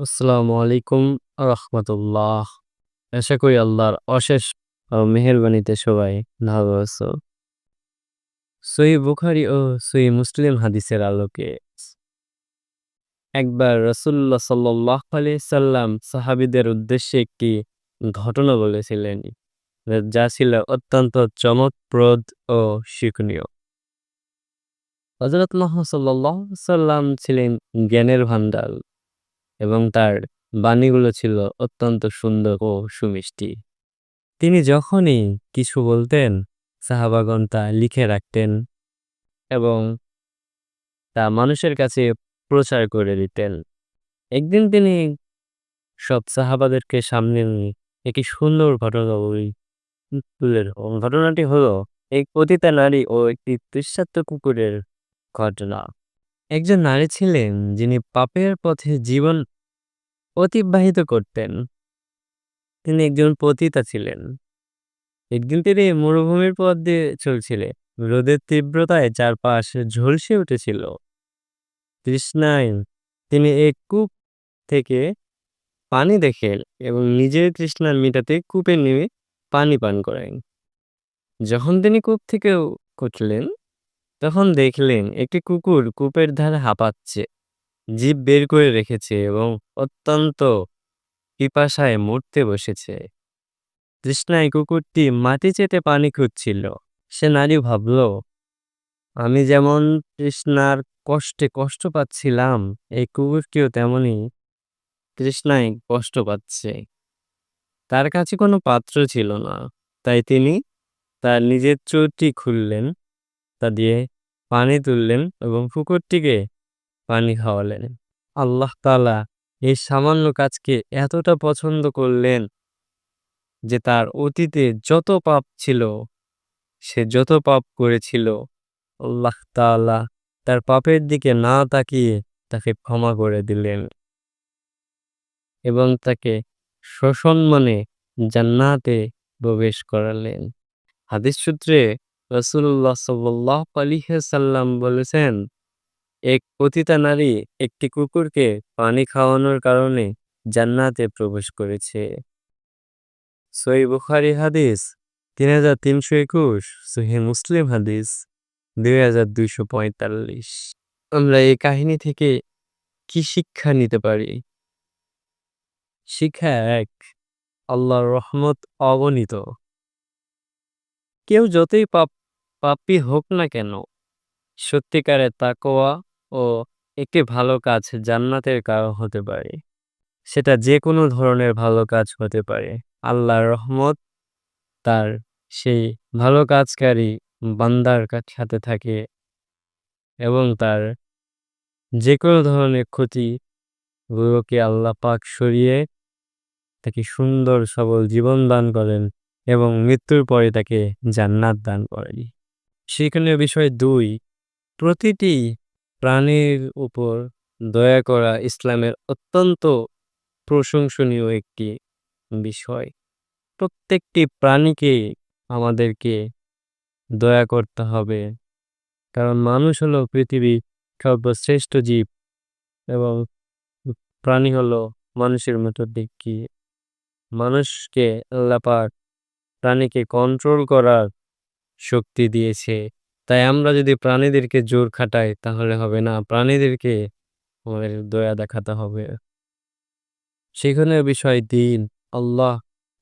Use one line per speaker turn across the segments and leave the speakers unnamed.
আসসালামু আলাইকুম রহমতুল্লাহ। আশা করি আল্লাহর অশেষ মেহেরবানিতে সবাই ভালো আছো। সই বুখারি ও সই মুসলিম হাদিসের আলোকে একবার রসুল্লাহ সাল্লাহ আলি সাল্লাম সাহাবিদের উদ্দেশ্যে একটি ঘটনা বলেছিলেন, যা ছিল অত্যন্ত চমকপ্রদ ও শিক্ষণীয়। হজরত মোহাম্মদ সাল্লাম ছিলেন জ্ঞানের ভান্ডার এবং তার বাণীগুলো ছিল অত্যন্ত সুন্দর ও সুমিষ্টি। তিনি যখনই কিছু বলতেন সাহাবাগন তা লিখে রাখতেন এবং তা মানুষের কাছে প্রচার করে দিতেন। একদিন তিনি সব সাহাবাদেরকে সামনে নিয়ে একটি সুন্দর ঘটনা তুলেন ঘটনাটি হলো, এক পতিতা নারী ও একটি তৃষ্ণাত্ম কুকুরের ঘটনা। একজন নারী ছিলেন যিনি পাপের পথে জীবন অতিবাহিত করতেন। তিনি একজন পতিতা ছিলেন। একদিন তিনি মরুভূমির পথ দিয়ে চলছিলেন। রোদের তীব্রতায় চারপাশ ঝলসে উঠেছিল। তৃষ্ণায় তিনি এক কূপ থেকে পানি দেখেন এবং নিজের তৃষ্ণা মিটাতে কূপে নেমে পানি পান করেন। যখন তিনি কূপ থেকে উঠলেন, তখন দেখলেন একটি কুকুর কূপের ধারে হাঁপাচ্ছে। জীব বের করে রেখেছে এবং অত্যন্ত পিপাসায় মরতে বসেছে। তৃষ্ণায় কুকুরটি মাটি চেটে পানি খুঁজছিল। সে নারী ভাবল, আমি যেমন তৃষ্ণার কষ্টে কষ্ট পাচ্ছিলাম, এই কুকুরটিও তেমনই তৃষ্ণায় কষ্ট পাচ্ছে। তার কাছে কোনো পাত্র ছিল না। তাই তিনি তার নিজের চোরটি খুললেন, তা দিয়ে পানি তুললেন এবং কুকুরটিকে পানি খাওয়ালেন। আল্লাহ তালা এই সামান্য কাজকে এতটা পছন্দ করলেন যে তার অতীতে যত পাপ ছিল, সে যত পাপ করেছিল, আল্লাহ তালা তার পাপের দিকে না তাকিয়ে তাকে ক্ষমা করে দিলেন এবং তাকে সসম্মানে জান্নাতে প্রবেশ করালেন। হাদিস সূত্রে রসুল্লাহ সাল্লাহ আলিহাল্লাম বলেছেন এক পতিতা নারী একটি কুকুরকে পানি খাওয়ানোর কারণে জান্নাতে প্রবেশ করেছে। সই বুখারি হাদিস তিন হাজার তিনশো একুশ, সহি মুসলিম হাদিস দুই হাজার দুইশো পঁয়তাল্লিশ। আমরা এই কাহিনী থেকে কি শিক্ষা নিতে পারি? শিক্ষা এক, আল্লাহর রহমত অগণিত। কেউ যতই পাপ, পাপি হোক না কেন সত্যিকারের তাকোয়া ও একটি ভালো কাজ জান্নাতের কারণ হতে পারে। সেটা যে কোনো ধরনের ভালো কাজ হতে পারে। আল্লাহর রহমত তার সেই ভালো কাজকারী বান্দার সাথে থাকে এবং তার যে কোনো ধরনের ক্ষতি গুলোকে আল্লাহ পাক সরিয়ে তাকে সুন্দর, সবল জীবন দান করেন এবং মৃত্যুর পরে তাকে জান্নাত দান করেন। সেখানে বিষয় দুই প্রতিটি প্রাণীর উপর দয়া করা ইসলামের অত্যন্ত প্রশংসনীয় একটি বিষয়। প্রত্যেকটি প্রাণীকে আমাদেরকে দয়া করতে হবে, কারণ মানুষ হলো পৃথিবীর সর্বশ্রেষ্ঠ জীব এবং প্রাণী হলো মানুষের মতো দেখি। মানুষকে আল্লাপাক প্রাণীকে কন্ট্রোল করার শক্তি দিয়েছে। তাই আমরা যদি প্রাণীদেরকে জোর খাটাই, তাহলে হবে না, প্রাণীদেরকে আমাদের দয়া দেখাতে হবে। সেখানে বিষয় দিন, আল্লাহ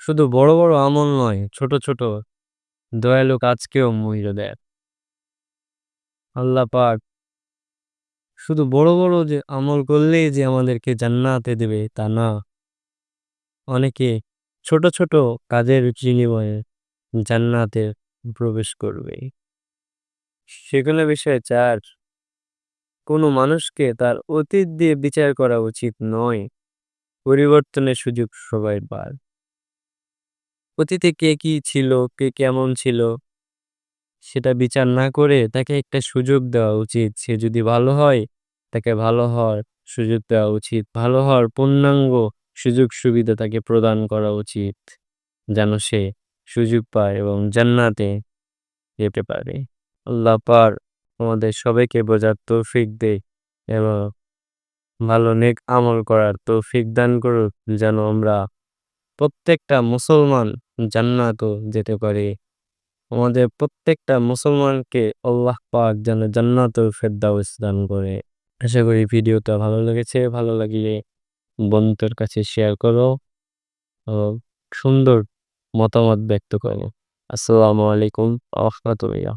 শুধু বড় বড় আমল নয়, ছোট ছোট দয়ালু কাজকেও মূল্য দেয় আল্লাহ পাক শুধু বড় বড় যে আমল করলেই যে আমাদেরকে জান্নাতে দেবে, তা না। অনেকে ছোট ছোট কাজের বিনিময়ে জান্নাতে প্রবেশ করবে। সেগুলো বিষয়ে চার কোনো মানুষকে তার অতীত দিয়ে বিচার করা উচিত নয়। পরিবর্তনের সুযোগ সবাই পার অতীতে কে কি ছিল, কে কেমন ছিল, সেটা বিচার না করে তাকে একটা সুযোগ দেওয়া উচিত। সে যদি ভালো হয়, তাকে ভালো হওয়ার সুযোগ দেওয়া উচিত। ভালো হওয়ার পূর্ণাঙ্গ সুযোগ সুবিধা তাকে প্রদান করা উচিত। যেন সে সুযোগ পায় এবং জান্নাতে যেতে পারে। আল্লাহ পার আমাদের সবাইকে বোঝার তৌফিক দে এবং ভালো নেক আমল করার তৌফিক দান করুক যেন আমরা প্রত্যেকটা মুসলমান জান্নাতও যেতে পারি। আমাদের প্রত্যেকটা মুসলমানকে আল্লাহ পাক যেন জান্নাতুল ফেরদাউস দান করে। আশা করি ভিডিওটা ভালো লেগেছে, ভালো লাগলে বন্ধুদের কাছে শেয়ার করো সুন্দর মতামত ব্যক্ত করো। আসসালামু আলাইকুম রহমতুল্লাহ